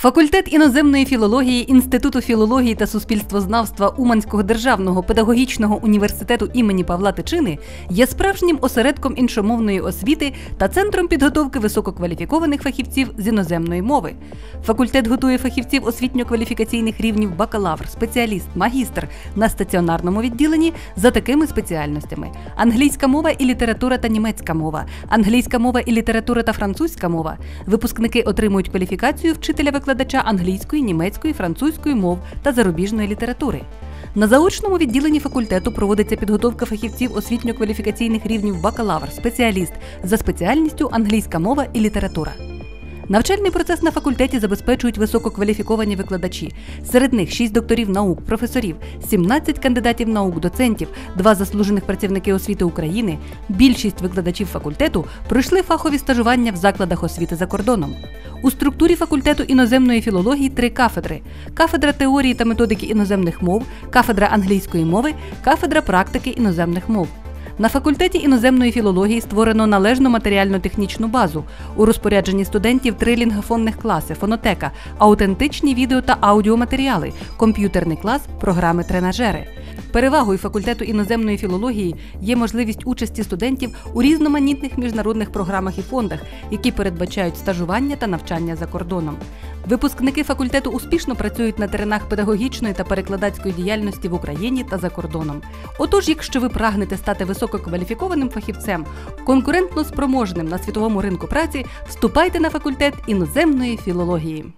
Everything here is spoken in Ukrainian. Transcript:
Факультет іноземної філології Інституту філології та суспільствознавства Уманського державного педагогічного університету імені Павла Тичини є справжнім осередком іншомовної освіти та центром підготовки висококваліфікованих фахівців з іноземної мови. Факультет готує фахівців освітньо-кваліфікаційних рівнів бакалавр, спеціаліст, магістр на стаціонарному відділенні за такими спеціальностями: англійська мова і література та німецька мова, англійська мова і література та французька мова. Випускники отримують кваліфікацію вчителя викладача англійської, німецької, французької мов та зарубіжної літератури. На заочному відділенні факультету проводиться підготовка фахівців освітньо-кваліфікаційних рівнів бакалавр, спеціаліст за спеціальністю англійська мова і література. Навчальний процес на факультеті забезпечують висококваліфіковані викладачі. Серед них 6 докторів наук, професорів, 17 кандидатів наук, доцентів, два заслужених працівники освіти України. Більшість викладачів факультету пройшли фахові стажування в закладах освіти за кордоном. У структурі факультету іноземної філології три кафедри: кафедра теорії та методики іноземних мов, кафедра англійської мови, кафедра практики іноземних мов. На факультеті іноземної філології створено належну матеріально-технічну базу. У розпорядженні студентів три лінгофонних класи, фонотека, аутентичні відео та аудіоматеріали, комп'ютерний клас, програми тренажери. Перевагою факультету іноземної філології є можливість участі студентів у різноманітних міжнародних програмах і фондах, які передбачають стажування та навчання за кордоном. Випускники факультету успішно працюють на теренах педагогічної та перекладацької діяльності в Україні та за кордоном. Отож, якщо ви прагнете стати висококваліфікованим фахівцем, конкурентно спроможним на світовому ринку праці, вступайте на факультет іноземної філології.